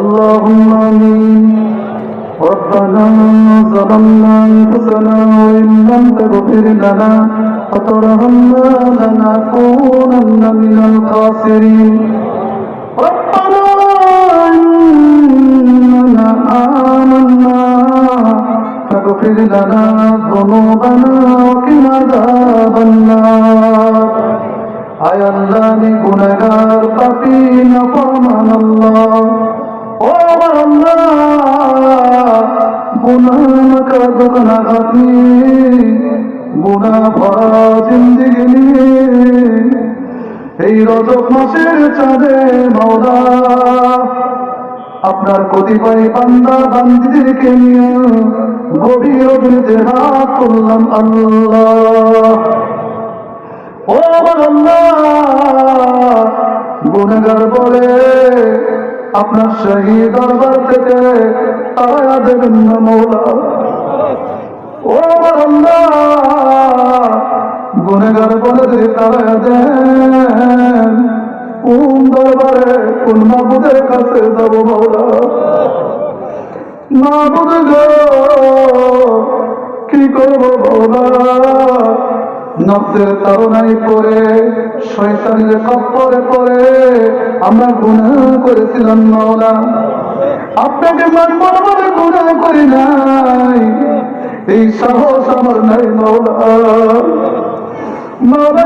اللهم آمين ربنا ظلمنا أنفسنا وإن لم تغفر لنا وترحمنا لنكونن من الخاسرين ربنا إننا آمنا فاغفر لنا ذنوبنا وقنا عذاب النار আয় আল্লাহ আমি গুনাহগার পাপী না ফরমান আল্লাহ গুনাহ ভরা এই আপনার কতিপয় বান্দা বান্দিদেরকে নিয়ে গভীর অগ্নিতে হাত তুললাম আল্লাহ। ও আল্লাহ গুণগার বলে আপনার সেই দরবার থেকে তারা দেবেন না মৌলা। ও গুণগার বলে যে তারা দেন কোন দরবারে কোন মাবুদের কাছে যাব মৌলা? মাবুদ গো, কি করব মৌলা? নফসের তারণাই পরে শয়তানের কপ্পরে পরে আমরা গুনাহ করেছিলাম মাওলা। আপনাকে মানব বলে গুনাহ করি নাই। এই আমার নাই মাওলা। মাওলা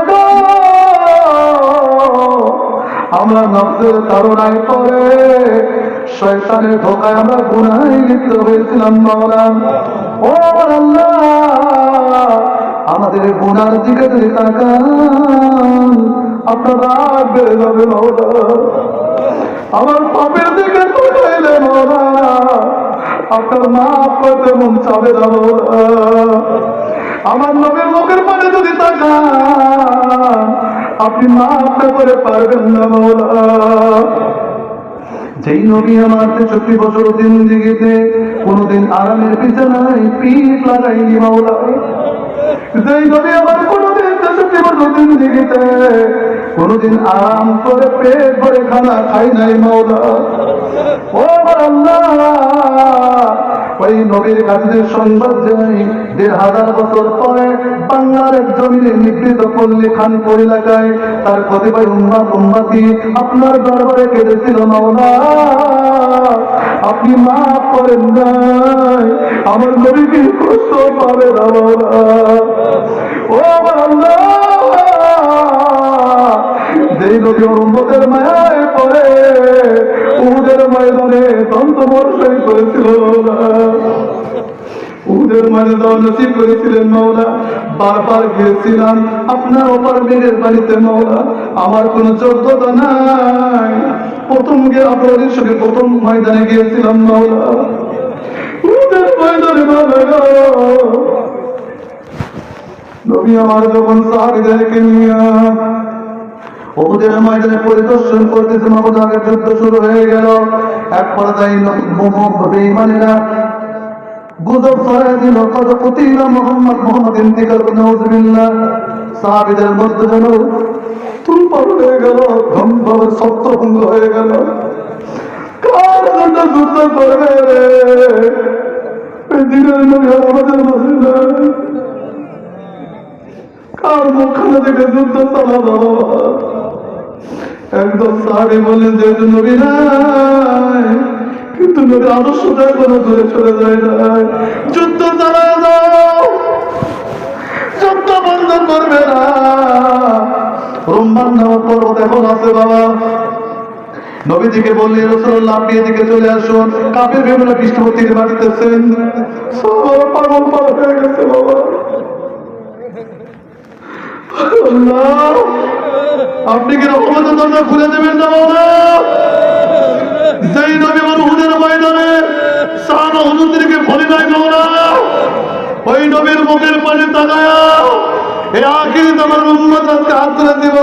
আমরা নফসের তারণায় পরে শয়তানের ধোকায় আমরা গুনায় লিপ্ত হয়েছিলাম মাওলা। ও আল্লাহ আমাদের গুনার দিকে আপনার আমার পাপের দিকে আপনার করতে মন চাবে আমার নবীর মুখের পানে যদি তাকান, আপনি মাফ করে পারবেন না মাওলা যেই নবী আমার তেষট্টি বছর দিন দিগিতে কোনোদিন আরামের বিছানায় পিঠ লাগাইনি মাওলা যেই নবী আমার কোনোদিন তেষট্টি কোনোদিন দেখিতে কোনোদিন আরাম করে পেট ভরে খানা খাই নাই মাওলা। ও আল্লাহ, ওই নবীর কাছে সংবাদ যাই দেড় হাজার বছর পরে বাংলার এক জমিনে নিবৃত পল্লী খানপুর এলাকায় তার কতিপয় উন্মাদ উন্মাতি আপনার দরবারে কেঁদেছিল মাওলা আপনি মাফ করেন নাই, আমার নবীকে কষ্ট পাবে না ও আল্লাহ যেই নদী উন্মতের মায়ায় পড়ে, উহুদের ময়দানে দন্ত বর্ষাই করেছিল করেছিলেন মাওলা। বারবার গিয়েছিলাম আপনার বাড়িতে মাওলা। আমার কোনো যোগ্যতা নাই। প্রথম গিয়ে আপনাদের সঙ্গে প্রথম ময়দানে গিয়েছিলাম মাওলা। উহুদের ময়দানে মাওলা গো। নবী আমার যখন সাহাবিদেরকে নিয়ে হয়ে গেল। এক পর্যায়ে গুজব ছড়াই দিল কত কুতিল মোহাম্মদ মোহাম্মদ ইন্তিকাল নওজবিল্লাহ সাহাবিদের মধ্যে যেন তুলপাল হয়ে গেল কার জন্য যুদ্ধ করবে দিনের কার মুখখানা থেকে যুদ্ধ চালাবো একদম বললেন নাই, কিন্তু এখনও দূরে চলে যায় নাই। যুদ্ধ দাও যুদ্ধ বন্ধ করবে না। নামক পর্বত এখন আছে বাবা। নবীজিকে বললে রসুল্লাহ আপনি এদিকে চলে আসুন। কাপের ভেবে বৃষ্টিপতির বাড়িতেছেন পাগল পাগল হয়ে গেছে বাবা। আপনি কি রহমতের দরজা খুলে দেবেন না বাবা যেই নবী আমার হুদের ময়দানে সাহাবা হুজুরদেরকে ভরে নাই বাবা ওই নবীর মুখের পানে তাকায়া এ আখির আমার উম্মত আজকে হাত তুলে দিব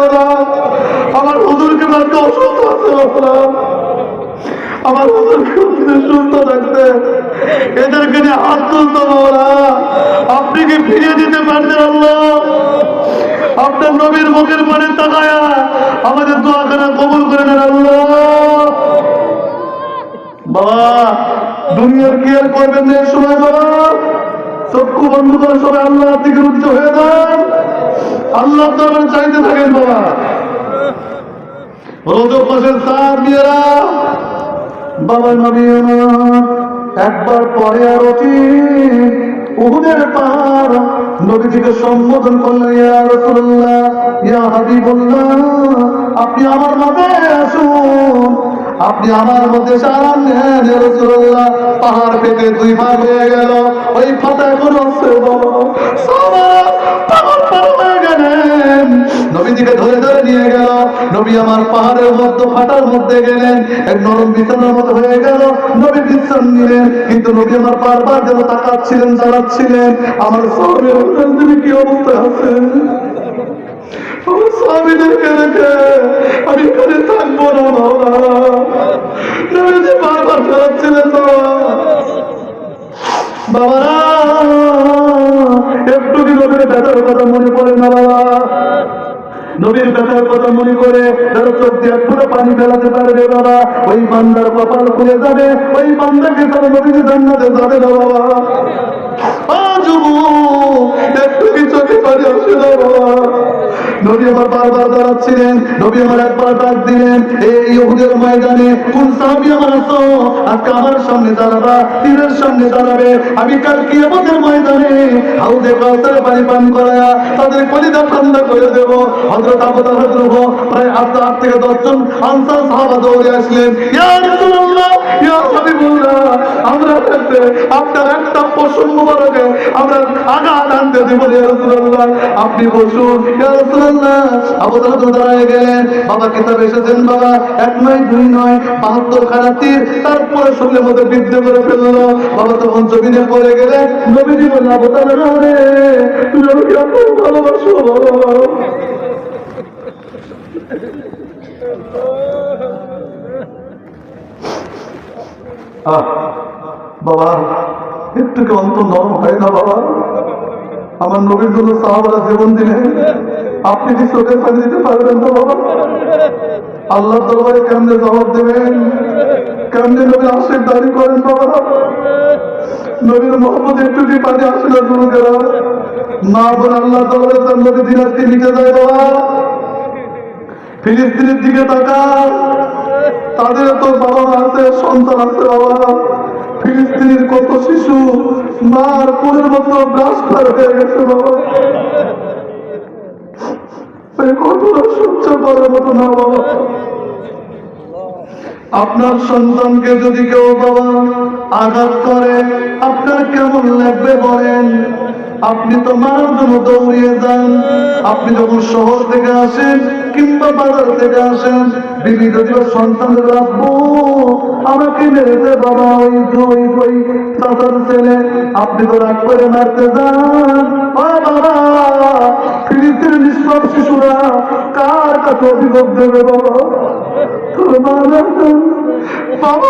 আমার হুজুরকে মারতে অসুস্থ আছে আমার সুস্থ থাকতে এদেরকে নিয়ে হাত তুলতো বাবা আপনি কি ফিরিয়ে দিতে পারতেন আল্লাহ? আপনার নবীর মুখের পানে তাকায়া আমাদের দোয়া করা কবুল করে নেন আল্লাহ। বাবা, দুনিয়ার কি আর করবেন এই সময় বাবা চক্ষু বন্ধ করে সবাই আল্লাহর দিকে রুদ্ধ হয়ে যান। আল্লাহ দরবারে চাইতে থাকেন, বাবা। রোজক মাসের সার মেয়েরা বাবা নবী একবার পরে আর উহুদের পার নবীজিকে সম্বোধন করলেন, ইয়া আপনি আমার মাঝে আসুন। আপনি আমার মধ্যে সারান নেন রাসূলুল্লাহ। পাহাড় পেতে দুই ভাগ হয়ে গেল। ওই ফাটা সারা নবীজিকে ধরে ধরে নিয়ে গেল। নবী আমার পাহাড়ের মধ্যে, ফাটার মধ্যে গেলেন। এক নরম বিছানার মতো হয়ে গেল। নবী বিশ্রাম নিলেন। কিন্তু নবী আমার বারবার যেন তাকাচ্ছিলেন চালাচ্ছিলেন আমার স্বামীর তুমি কি অবস্থায় আছেন? আমার স্বামীদেরকে রেখে আমি এখানে থাকব না, বাবা। নবীজি বারবার চালাচ্ছিলেন বাবা। চোখ দিয়ে পুরো পানি ফেলাতে পারবে বাবা। ওই বান্দার কপাল খুলে যাবে, ওই বান্দাকে তার নদীতে জান্নাতে যাবে না বাবা। একটু কি চোখে পানি আসে না বাবা? নবী আমার বারবার দাঁড়াচ্ছিলেন, নবী আমার দিলেন, এই ময়দানে কোন সাহাবি আমার আছো? আজকে আমার সামনে দাঁড়াবা তীরের সামনে দাঁড়াবে। আমি কাল কি আমাদের ময়দানে হাউদে কাউসারে পানি পান করায়া তাদের কলিদা ঠান্ডা করে দেব। হযরত আবু প্রায় আট আট থেকে দশজন আনসার সাহাবা দৌড়ে আসলেন। ইয়া রাসূলুল্লাহ, ইয়া হাবিবুল্লাহ, আমরা থাকতে আপনার একটা পশু মুবারকে আমরা আঘাত আনতে দেব ইয়া রাসূলুল্লাহ। আপনি বসুন। ইয়া রাসূলুল্লাহ, আবু দাঁড়ায় গেলেন। বাবা, কিতাব এসেছেন বাবা, এক নয়, দুই নয়, বাহাত্তর খানা তীর তারপরে শরীরের মধ্যে বিদ্ধ করে ফেলল। বাবা তখন জমিনে পড়ে গেলে নবীজি আবু তালহা রে ভালোবাসো বাবা, একটু কি অন্তর নরম হয় না বাবা? আমার নবীর জন্য সাহাবারা জীবন দিলেন আপনি কি চোখের পানি দিতে পারবেন না বাবা? আল্লাহ দরবারে কেমনে জবাব দেবেন? কেমনে নবীর আশেখ দাঁড়ি করেন বাবা? নবীর মোহাম্মদ একটু কি পানি আসে না শুরু করা না বলে আল্লাহ দরবারে তার নবী দিনাজকে লিখে যায় বাবা? ফিলিস্তিনের দিকে তাকান। তাদের তো বাবা আছে, সন্তান আছে বাবা। ফিলিস্তিনের কত শিশু মার পুরের মতো গ্রাস পার হয়ে গেছে বাবা। আপনার সন্তানকে যদি কেউ বাবা আঘাত করে, আপনার কেমন লাগবে বলেন? আপনি তো মারার জন্য দৌড়িয়ে যান। আপনি যখন শহর থেকে আসেন কিংবা বাজার থেকে আসেন বিবি যদি সন্তানের রাখব আমাকে মেরেছে বাবা, ওই ওই ওই চাচার ছেলে। আপনি তো রাগ করে মারতে যান। বাবা নিষ্পাপ শিশুরা কার কাছে অভিযোগ দেবে মা বাবা বাবা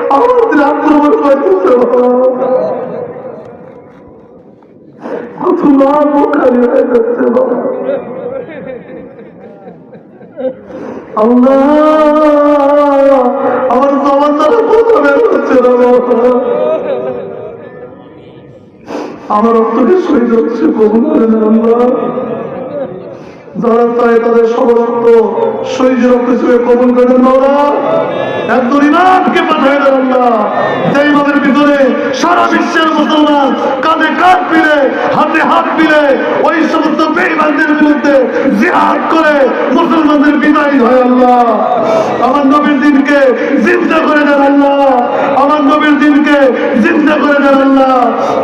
কত বুখারি হয়ে যাচ্ছে আমার জবান দ্বারা প্রথমে হচ্ছে আমার রক্তকে শহীদ হচ্ছে কবুল করে আল্লাহ যারা চায় তাদের শহীদ রক্ত হিসেবে কবুল করে দেন সারা বিশ্বের কাঁধে কাঁধ মিলে, হাতে হাত মিলে, ওই সমস্ত বেইমানদের বিরুদ্ধে জিহাদ করে মুসলমানদের বিদায় হয় আল্লাহ। আমার নবীর দিনকে জিন্দা করে দেন আল্লাহ আমার নবীর দিনকে জিন্দা করে দেন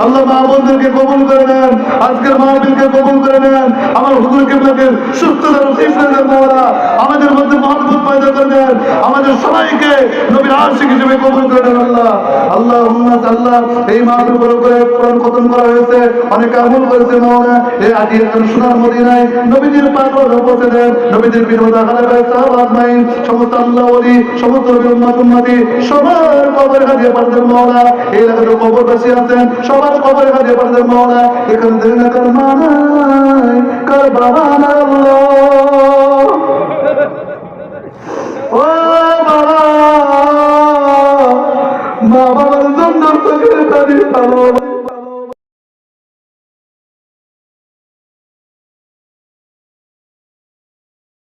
আল্লাহ মা বোনদেরকে কবুল করে নেন, আজকের মাহবিলকে কবুল করে নেন, আমার হুজুর কেবলাকে সুস্থতার ইসলামের মাওলা আমাদের মধ্যে মহব্বত পয়দা করে নেন, আমাদের সবাইকে নবীর আশিক হিসেবে কবুল করে দেন আল্লাহ এই মাহফিল করে করে কোরআন খতম করা হয়েছে, অনেক আমল করেছে এই আদি মদিনায় সাহাবাত নাই সমস্ত আল্লাহ ওলি, সমস্ত সবার কবর হাজিয়ে পারদের মাওলা এই এলাকাতে কবর বসে আছেন, সবার কবর হাজিয়ে পারদের মাওলা এখানে না কার মানাই কার বাবা না